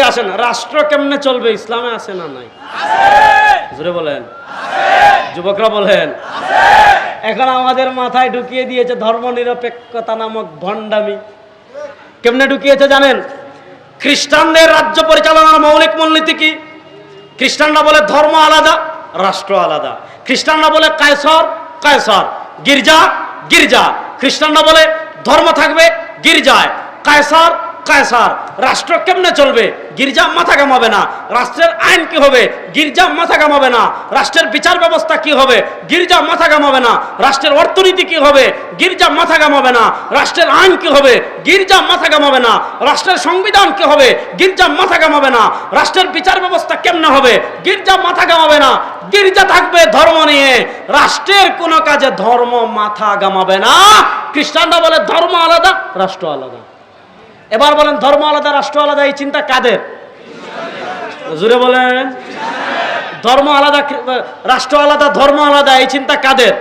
প্রসঙ্গে আসেন রাষ্ট্র কেমনে চলবে? ইসলামে আছে না নাই? জোরে বলেন। যুবকরা বলেন। এখন আমাদের মাথায় ঢুকিয়ে দিয়েছে ধর্ম নিরপেক্ষতা নামক ভণ্ডামি। কেমনে ঢুকিয়েছে জানেন? খ্রিস্টানদের রাজ্য পরিচালনার মৌলিক মূলনীতি কি? খ্রিস্টানরা বলে ধর্ম আলাদা রাষ্ট্র আলাদা। খ্রিস্টানরা বলে কায়সর কায়সর। গির্জা গির্জা। খ্রিস্টানরা বলে ধর্ম থাকবে গির্জায়। কায়সার কায়সার, রাষ্ট্র কেমনে চলবে? গির্জা মাথা কামাবে না। রাষ্ট্রের আইন কি হবে? গির্জা মাথা কামাবে না। রাষ্ট্রের বিচার ব্যবস্থা কি হবে? গির্জা মাথা কামাবে না। রাষ্ট্রের অর্থনীতি কি হবে? গির্জা মাথা কামাবে না। রাষ্ট্রের আইন কি হবে? গির্জা মাথা কামাবে না। রাষ্ট্রের সংবিধান কি হবে? গির্জা মাথা কামাবে না। রাষ্ট্রের বিচার ব্যবস্থা কেমনে হবে? গির্জা মাথা কামাবে না। গির্জা থাকবে ধর্ম নিয়ে। রাষ্ট্রের কোনো কাজে ধর্ম মাথা গামাবে না। খ্রিস্টানরা বলে ধর্ম আলাদা, রাষ্ট্র আলাদা। এবার বলেন ধর্ম আলাদা, রাষ্ট্র আলাদা, এই চিন্তা কাদের? জুড়ে বলেন। ধর্ম আলাদা, রাষ্ট্র আলাদা, ধর্ম আলাদা, এই চিন্তা কাদের?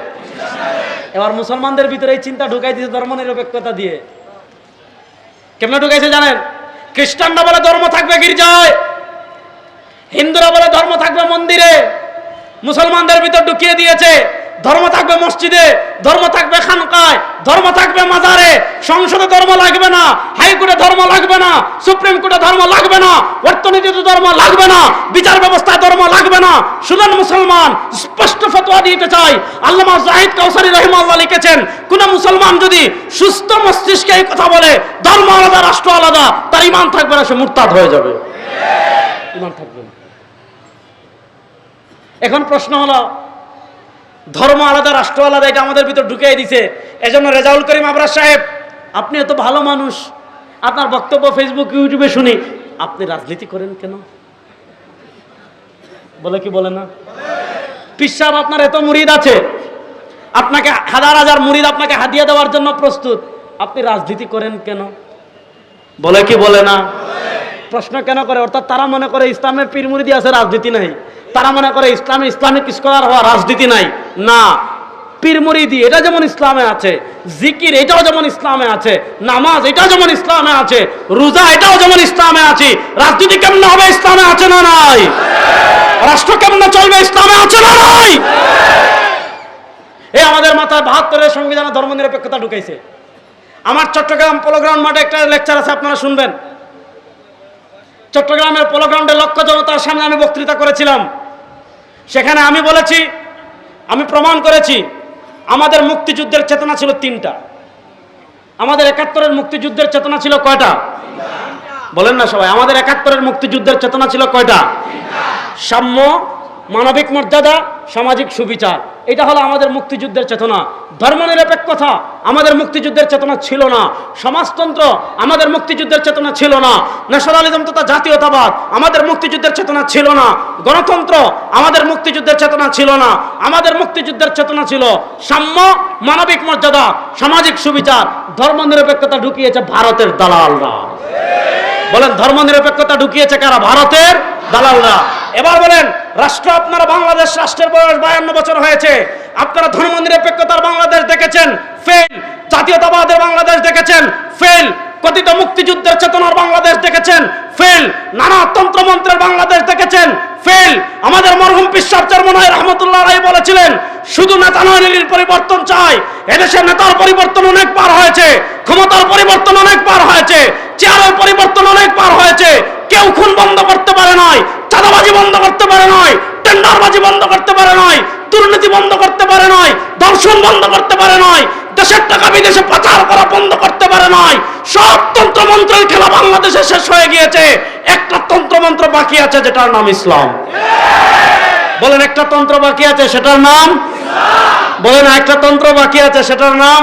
এবার মুসলমানদের ভিতরে এই চিন্তা ঢুকাই দিয়েছে ধর্ম নিরপেক্ষতা দিয়ে। কেমনে ঢুকাইছে জানেন? খ্রিস্টানরা বলে ধর্ম থাকবে গির্জায়, হিন্দুরা বলে ধর্ম থাকবে মন্দিরে, মুসলমানদের ভিতর ঢুকিয়ে দিয়েছে, ধর্ম থাকবে মসজিদে, ধর্ম থাকবে খানকায়, ধর্ম থাকবে মাজারে। সংসদে ধর্ম লাগবে না, হাইকোর্টে ধর্ম লাগবে না, সুপ্রিম কোর্টে ধর্ম লাগবে না, অর্থনীতিতে ধর্ম লাগবে না, বিচার ব্যবস্থায় ধর্ম লাগবে না। সুদান মুসলমান স্পষ্ট ফতোয়া দিতে চাই। আল্লামা জাহিদ কাউসারি রহিমাল্লাহ লিখেছেন, কোন মুসলমান যদি সুস্থ মস্তিষ্কে এই কথা বলে, ধর্ম আলাদা, রাষ্ট্র আলাদা, তার ইমান থাকবে না, সে মুরতাদ হয়ে যাবে। ইমান থাকবে না। এখন প্রশ্ন হলো, ধর্ম আলাদা, রাষ্ট্র আলাদা, এটা আমাদের ভিতর ঢুকিয়ে দিছে। এজন্য রেজাউল করিম আবরার সাহেব আপনি এত ভালো মানুষ। আপনার বক্তব্য ফেসবুক ইউটিউবে শুনি। আপনি রাজনীতি করেন কেন? বলে কি বলে না? পিসাব আপনার এত মুরিদ আছে। আপনাকে হাজার হাজার মুরিদ আপনাকে হাদিয়া দেওয়ার জন্য প্রস্তুত। আপনি রাজনীতি করেন কেন? বলে কি বলে না? প্রশ্ন কেন করে? অর্থাৎ তারা মনে করে ইসলামের পীর মুরিদি আছে, রাজনীতি নাই। তারা মনে করে ইসলামে ইসলামিক স্কলার হওয়া রাজনীতি নাই। না পীর মুরিদি এটা যেমন ইসলামে আছে, জিকির এটাও যেমন ইসলামে আছে, নামাজ এটাও যেমন ইসলামে আছে, রোজা এটাও যেমন ইসলামে আছে, রাজনীতি কেমন হবে, ইসলামে আছে না নাই? রাষ্ট্র কেমন চলবে, ইসলামে আছে না নাই? এই আমাদের মাথায় বাহাত্তরের সংবিধানে ধর্ম নিরপেক্ষতা ঢুকাইছে। আমার চট্টগ্রাম পোলোগ্রাউন্ড মাঠে একটা লেকচার আছে, আপনারা শুনবেন। চট্টগ্রামের পোলোগ্রাউন্ডে লক্ষ জনতার সামনে আমি বক্তৃতা করেছিলাম। সেখানে আমি বলেছি, আমি প্রমাণ করেছি আমাদের মুক্তিযুদ্ধের চেতনা ছিল তিনটা। আমাদের একাত্তরের মুক্তিযুদ্ধের চেতনা ছিল কয়টা? বলেন না সবাই, আমাদের একাত্তরের মুক্তিযুদ্ধের চেতনা ছিল কয়টা? সাম্য, মানবিক মর্যাদা, সামাজিক সুবিচার। এটা হলো আমাদের মুক্তিযুদ্ধের চেতনা। ধর্মনিরপেক্ষতা আমাদের মুক্তিযুদ্ধের চেতনা ছিল না। সমাজতন্ত্র আমাদের মুক্তিযুদ্ধের চেতনা ছিল না। ন্যাশনালিজম তথা জাতীয়তাবাদ আমাদের মুক্তিযুদ্ধের চেতনা ছিল না। গণতন্ত্র আমাদের মুক্তিযুদ্ধের চেতনা ছিল না। আমাদের মুক্তিযুদ্ধের চেতনা ছিল সাম্য, মানবিক মর্যাদা, সামাজিক সুবিচার। ধর্মনিরপেক্ষতা ঢুকিয়েছে ভারতের দালালরা। বলেন ধর্মনিরপেক্ষতা ঢুকিয়েছে কারা? ভারতের দালালরা এবার বলেন, রাষ্ট্র আপনারা বাংলাদেশ রাষ্ট্রের বয়স বায়ান্ন বছর হয়েছে। আপনারা ধর্মনিরপেক্ষতার বাংলাদেশ দেখেছেন ফেল জাতীয়তাবাদের বাংলাদেশ দেখেছেন ফেল কথিত মুক্তিযুদ্ধের চেতনার বাংলাদেশ দেখেছেন ফেল নানা তন্ত্রমন্ত্রের বাংলাদেশ দেখেছেন ফেল আমাদের মরহুম পিসাব চরমনায় রহমতুল্লাহ রায় বলেছিলেন, শুধু নেতা নয় পরিবর্তন চাই। এদেশের নেতার পরিবর্তন অনেক পার হয়েছে, ক্ষমতার পরিবর্তন অনেক পার হয়েছে চেয়ারের পরিবর্তন অনেক পার হয়েছে কেউ খুন বন্ধ করতে পারে নয়, চাঁদাবাজি বন্ধ করতে পারে নয়, টেন্ডারবাজি বন্ধ করতে পারে নয়, দুর্নীতি বন্ধ করতে পারে নয় দর্শন বন্ধ করতে পারে নয়, দেশের টাকা বিদেশে পাচার করা বন্ধ করতে পারে নয়। সব তন্ত্রমন্ত্রের খেলা বাংলাদেশে শেষ হয়ে গিয়েছে। একটা তন্ত্রমন্ত্র বাকি আছে যেটার নাম ইসলাম। বলেন, একটা তন্ত্র বাকি আছে সেটার নাম? বলেন, একটা তন্ত্র বাকি আছে সেটার নাম?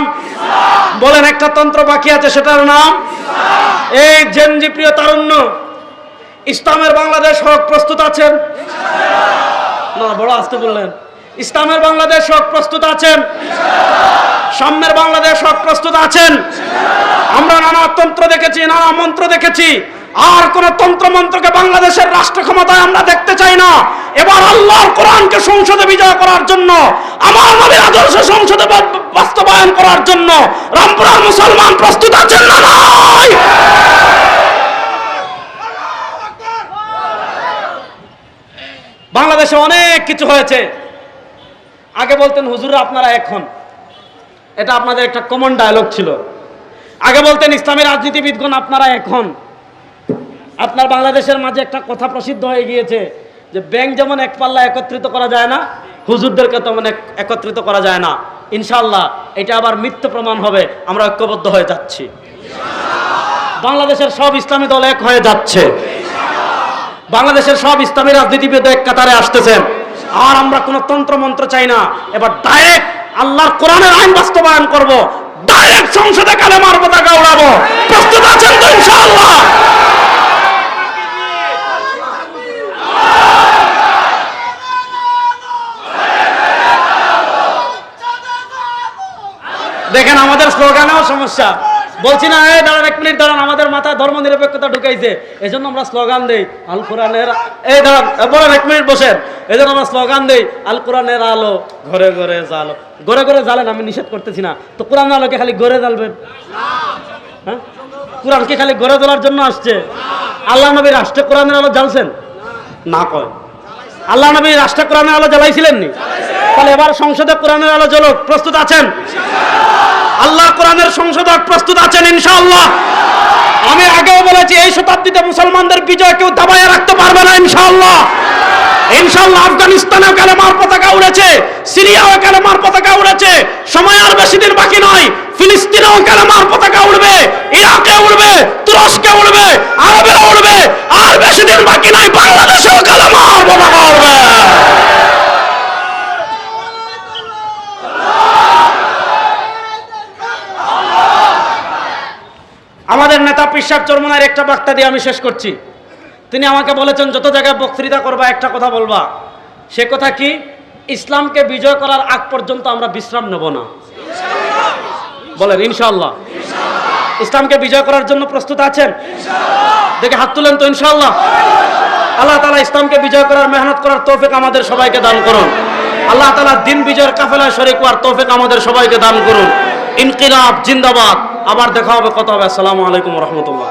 বলেন, একটা তন্ত্র বাকি আছে সেটার নাম? এই জেনজি প্রিয় তারুণ্য ইসলামের বাংলাদেশ হোক প্রস্তুত আছেন? না, বড় আসতে বললেন। ইসলামের বাংলাদেশ হোক প্রস্তুত আছেন? সাম্যের বাংলাদেশ হোক প্রস্তুত আছেন? আমরা নানা তন্ত্র দেখেছি, নানা মন্ত্র দেখেছি। আর কোন তন্ত্র মন্ত্রকে বাংলাদেশের রাষ্ট্র ক্ষমতায় আমরা দেখতে চাই না। এবার আল্লাহর কোরআনকে সংসদে বিজয় করার জন্য, আমার নবীর আদর্শ সংসদে বাস্তবায়ন করার জন্য রামপুরার মুসলমান প্রস্তুত আছেন না নাই? বাংলাদেশে অনেক কিছু হয়েছে। আগে বলতেন হুজুর আপনারা এখন? এটা আপনাদের একটা কমন ডায়লগ ছিল। আগে বলতেন, ইসলামী রাজনীতিবিদগণ, আপনারা এখন? আপনার বাংলাদেশের মাঝে একটা কথা প্রসিদ্ধ হয়ে গিয়েছে যে, ব্যাংক যেমন এক পাল্লা একত্রিত করা যায় না, হুজুরদেরকে তেমন একত্রিত করা যায় না। ইনশাল্লাহ এটা আবার মিথ্যে প্রমাণ হবে, আমরা ঐক্যবদ্ধ হয়ে যাচ্ছি। বাংলাদেশের সব ইসলামী দল এক হয়ে যাচ্ছে। বাংলাদেশের সব ইসলামী রাজনীতিবিদ এক কাতারে আসতেছেন। আর আমরা কোনো তন্ত্র মন্ত্র চাই না। এবার ডাইরেক্ট আল্লাহর কোরআনের আইন বাস্তবায়ন করব। ডাইরেক্ট সংসদে কালেমার পতাকা উড়াবো। প্রস্তুত আছেন তো ইনশাআল্লাহ? দেখেন, আমাদের স্লোগানেও সমস্যা। বলছি না এই দাঁড়ান এক মিনিট দাঁড়ান আমাদের মাথায় ধর্ম নিরপেক্ষতা ঢুকাইছে। এই জন্য আমরা স্লোগান দেই আল কোরআনের এই দাঁড়ান বলেন এক মিনিট বসেন। এই জন্য আমরা স্লোগান দেই আল কোরআনের আলো ঘরে ঘরে জালো ঘরে ঘরে জ্বালেন আমি নিষেধ করতেছি না। তো কোরআন আলোকে খালি ঘরে জ্বালবেন হ্যাঁ? কোরআন কি খালি ঘরে জ্বলার জন্য আসছে? আল্লাহ নবী রাষ্ট্র কোরআনের আলো জ্বালছেন? না কয়। আল্লাহ নবী রাষ্ট্র কোরআনের আলো জ্বালাইছিলেন নি? তাহলে এবার সংসদে কোরআনের আলো জ্বলুক। প্রস্তুত আছেন? আল্লাহ কোরআনের সংশোধক প্রস্তুত আছেন ইনশাআল্লাহ। আমি আগেও বলেছি, এই শতাব্দীতে মুসলমানদের বিজয় কেউ দাবাইয়া রাখতে পারবে না ইনশাআল্লাহ। ইনশাআল্লাহ আফগানিস্তানেও কালেমার পতাকা উড়েছে? সিরিয়াও কালেমার পতাকা উড়েছে? সময় আর বেশি দিন বাকি নয়। ফিলিস্তিনেও কালেমার পতাকা উড়বে? ইরাকে উড়বে? তুরস্কে উড়বে? আরবে উড়বে? আর বেশি দিন বাকি নয় বাংলাদেশেও কালেমার পতাকা উড়বে নেতা চরমনার একটা বার্তা দিয়ে আমি শেষ করছি। তিনি আমাকে বলেছেন, যত জায়গায় বক্তৃতা করবা, একটা কথা বলবা। সে কথা কি? ইসলামকে বিজয় করার আগ পর্যন্ত আমরা বিশ্রাম নেব না। বলেন ইনশাল্লাহ ইসলামকে বিজয় করার জন্য প্রস্তুত আছেন? দেখে হাত তুলেন তো ইনশাল্লাহ আল্লাহ তালা ইসলামকে বিজয় করার, মেহনত করার তৌফিক আমাদের সবাইকে দান করুন। আল্লাহ তালা দিন বিজয়ের কাফেলায় শরিক হওয়ার তৌফিক আমাদের সবাইকে দান করুন। ইনকিলাব, জিন্দাবাদ। আবার দেখা হবে কত হবে। আসসালামু আলাইকুম রহমতুল্লাহ।